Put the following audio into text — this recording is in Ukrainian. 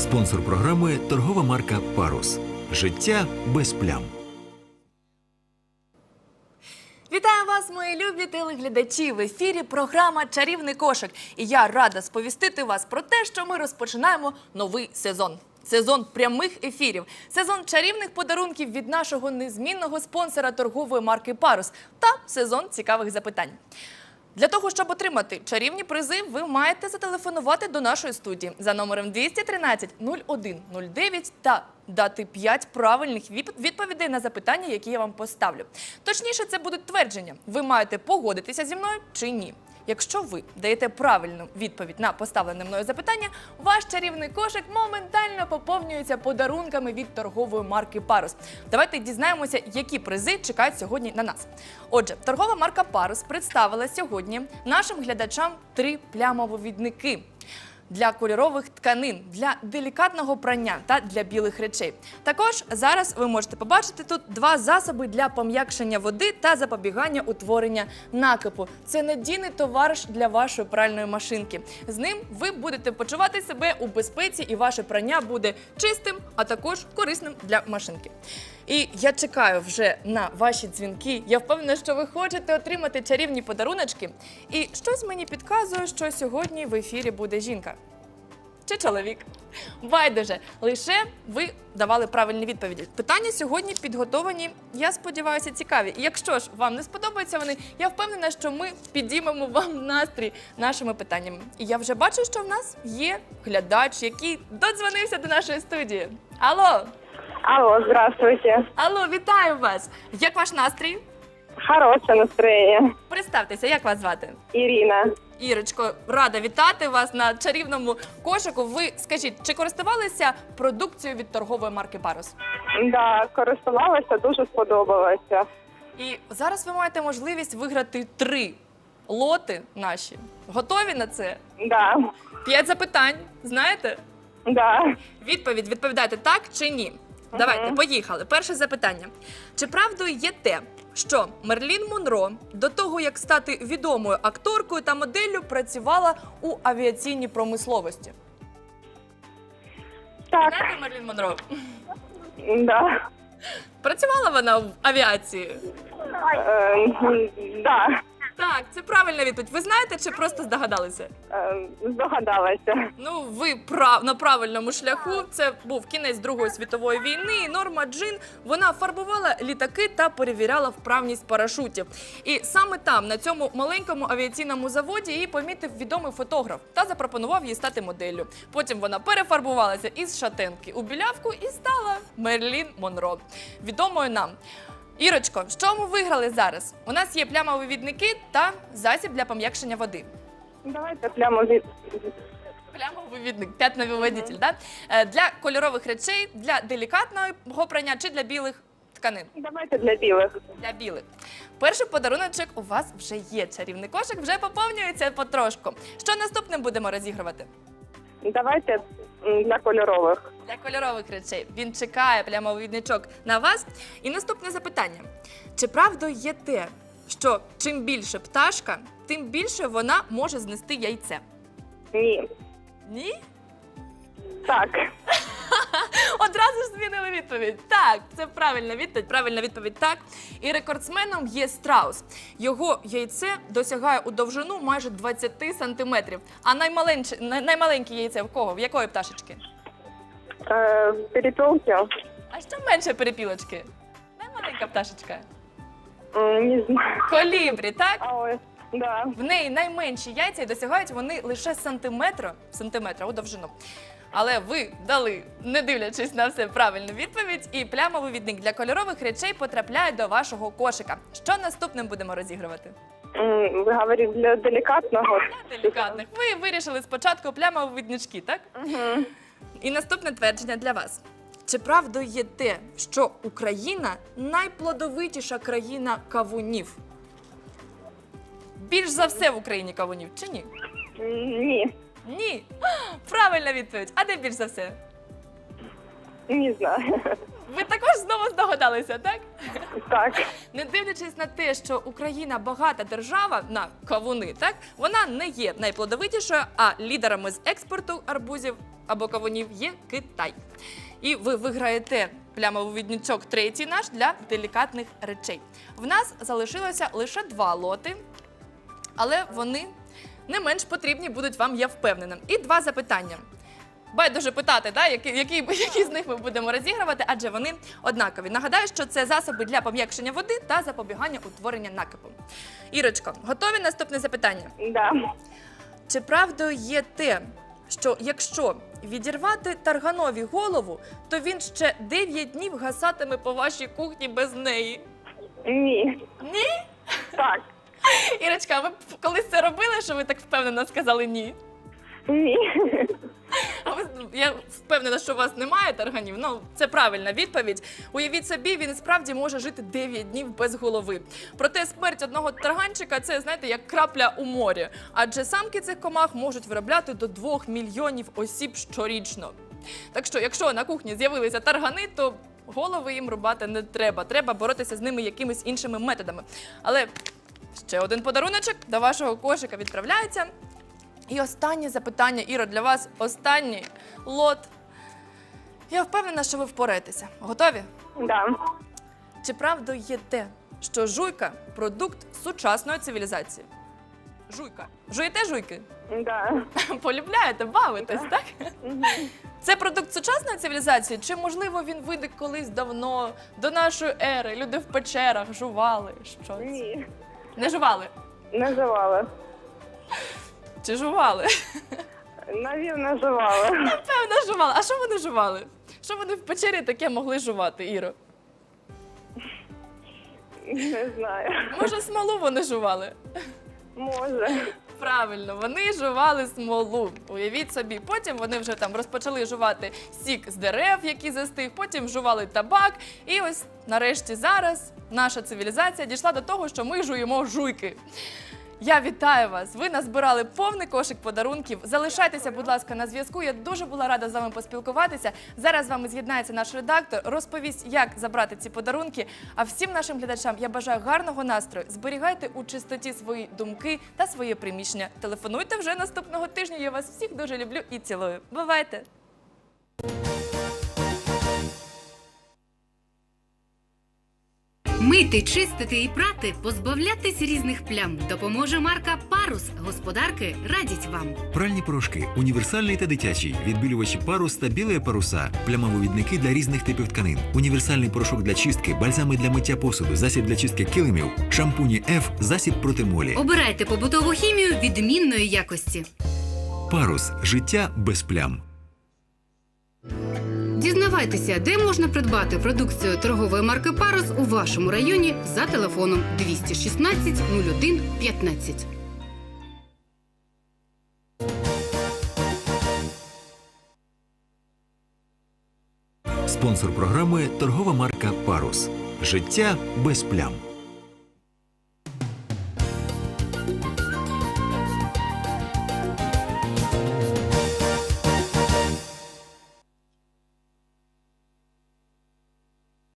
Спонсор програми торгова марка Парус. Життя без плям. Вітаю вас, мої любі телеглядачі! В ефірі програма Чарівний кошик. І я рада сповістити вас про те, що ми розпочинаємо новий сезон. Сезон прямих ефірів, сезон чарівних подарунків від нашого незмінного спонсора торгової марки Парус та сезон цікавих запитань. Для того, щоб отримати чарівні призи, ви маєте зателефонувати до нашої студії за номером 213 0109 та дати 5 правильних відповідей на запитання, які я вам поставлю. Точніше, це будуть твердження. Ви маєте погодитися зі мною чи ні. Якщо ви даєте правильну відповідь на поставлене мною запитання, ваш чарівний кошик моментально поповнюється подарунками від торгової марки Парус. Давайте дізнаємося, які призи чекають сьогодні на нас. Отже, торгова марка Парус представила сьогодні нашим глядачам три плямовивідники для кольорових тканин, для делікатного прання та для білих речей. Також зараз ви можете побачити тут два засоби для пом'якшення води та запобігання утворення накипу. Це надійний товариш для вашої пральної машинки. З ним ви будете почувати себе у безпеці, і ваше прання буде чистим, а також корисним для машинки. І я чекаю вже на ваші дзвінки. Я впевнена, що ви хочете отримати чарівні подаруночки. І щось мені підказує, що сьогодні в ефірі буде жінка чи чоловік. Байдуже, лише ви давали правильні відповіді. Питання сьогодні підготовані, я сподіваюся, цікаві. Якщо ж вам не сподобаються вони, я впевнена, що ми підіймемо вам настрій нашими питаннями. І я вже бачу, що в нас є глядач, який додзвонився до нашої студії. Алло, Алло, здравствуйте. алло, вітаю вас! Як ваш настрій? Хорошее настроение. Представтеся, як вас звати? Ирина. Ірочко, рада вітати вас на чарівному кошику. Ви скажіть, чи користувалися продукцією від торгової марки Парус? Да, користувалася, дуже сподобалося. І зараз ви маєте можливість виграти три лоти наші. Готові на це? Да, П'ять запитань. Знаєте? да. Відповідь відповідайте так чи ні. Давайте, поїхали. Перше запитання. Чи правдою є те, що Мерлін Монро до того, як стати відомою акторкою та моделлю, працювала у авіаційній промисловості? Так, Знаєте Мерлін Монро? да. Працювала вона в авіації? Е, да. Так, це правильна відповідь. Ви знаєте чи просто здогадалися? Е, здогадалася. Ну, ви прав на правильному шляху. Це був кінець Другої світової війни. і Норма Джин вона фарбувала літаки та перевіряла вправність парашутів. І саме там, на цьому маленькому авіаційному заводі, її помітив відомий фотограф та запропонував їй стати моделлю. Потім вона перефарбувалася із шатенки у білявку і стала Мерлін Монро, відомою нам. Ірочко, що ми виграли зараз? У нас є плямовивідники та засіб для пом'якшення води. Давайте прямо від... Плямовивідник, п'ятновиводитель, да? Е, для кольорових речей, для делікатного прання чи для білих тканин. Давайте для білих. Для білих. Перший подаруночок у вас вже є. Чарівний кошик вже поповнюється потрошку. Що наступним будемо розігрувати? Давайте для кольорових. Для кольорових речей. Він чекає плямовидничок на вас. І наступне запитання: чи правдою є те, що чим більше пташка, тим більше вона може знести яйце? Ні. Ні? Так. Одразу ж змінили відповідь. Так, це правильна відповідь. Правильна відповідь так. І рекордсменом є страус. Його яйце досягає у довжину майже 20 сантиметрів. А наймаленьке яйце в кого? В якої пташечки? Е. А що менше перепілочки? Наймаленька пташечка. М, Не знаю. Колібрі, так? А ой, да. В неї найменші яйця і досягають вони лише сантиметра, сантиметра у довжину. Але ви дали, не дивлячись на все, правильну відповідь, і плямовий відник для кольорових речей потрапляє до вашого кошика. Що наступним будемо розігрувати? Ви говорите для делікатного. Для делікатних. Ви вирішили спочатку плямові віднички, так? Угу. І наступне твердження для вас. Чи правдою є те, що Україна найплодовитіша країна кавунів? Більш за все в Україні кавунів, чи ні? Ні. Ні. Правильна відповідь. А де більш за все? Не знаю. Ви також знову здогадалися, так? Так. Не дивлячись на те, що Україна багата держава на кавуни, так вона не є найплодовитішою, а лідерами з експорту арбузів або кавунів є Китай. І ви виграєте плямовий віднічок третій наш для делікатних речей. В нас залишилося лише два лоти, але вони не менш потрібні будуть вам, я впевнена. І два запитання. Байдуже питати, да, які, які, які з них ми будемо розігрувати, адже вони однакові. Нагадаю, що це засоби для пом'якшення води та запобігання утворення накипу. Ірочко, готові наступне запитання? Да. Чи правдою є те, що якщо відірвати тарганові голову, то він ще 9 днів гасатиме по вашій кухні без неї? Ні. Ні? Так. Ірочка, а ви колись це робили, що ви так впевнено сказали ні? Ні. А ви, я впевнена, що у вас немає тарганів. Ну, це правильна відповідь. Уявіть собі, він справді може жити 9 днів без голови. Проте смерть одного тарганчика це, знаєте, як крапля у морі. Адже самки цих комах можуть виробляти до 2 мільйонів осіб щорічно. Так що, якщо на кухні з'явилися таргани, то голови їм рубати не треба. Треба боротися з ними якимись іншими методами. Але ще один подаруночок до вашого кошика відправляється. І останнє запитання, Іро, для вас останній лот. Я впевнена, що ви впораєтеся. Готові? Да. Чи правдою є те, що жуйка продукт сучасної цивілізації? Жуйка. Жуєте жуйки? Да. Полюбляєте, бавитесь, так? Це продукт сучасної цивілізації? Чи можливо він виник колись давно, до нашої ери? Люди в печерах жували щось? Ні. Не жували? Не жували. Чи жували? Навірно, жувала. Напевно, жували. А що вони жували? Що вони в печері таке могли жувати, Іро? Не знаю. Може, смолу вони жували? Може. Правильно, вони жували смолу. Уявіть собі. Потім вони вже там розпочали жувати сік з дерев, які застиг, потім жували табак. І ось нарешті зараз наша цивілізація дійшла до того, що ми жуємо жуйки. Я вітаю вас! Ви назбирали повний кошик подарунків. Залишайтеся, будь ласка, на зв'язку. Я дуже була рада з вами поспілкуватися. Зараз з вами з'єднається наш редактор, розповість, як забрати ці подарунки. А всім нашим глядачам я бажаю гарного настрою. Зберігайте у чистоті свої думки та своє приміщення. Телефонуйте вже наступного тижня. Я вас всіх дуже люблю і цілую. Бувайте! Мити, чистити і прати, позбавлятись різних плям допоможе марка Парус. Господарки радять вам. Пральні порошки, універсальний та дитячий, відбілювачі парус та біле паруса, плямовивідники для різних типів тканин, універсальний порошок для чистки, бальзами для миття посуду, засіб для чистки килимів, шампуні F, засіб проти молі. Обирайте побутову хімію відмінної якості. Парус життя без плям. Дізнавайтеся, де можна придбати продукцію торгової марки Парус у вашому районі за телефоном 216 01 15. Спонсор програми торгова марка Парус. Життя без плям.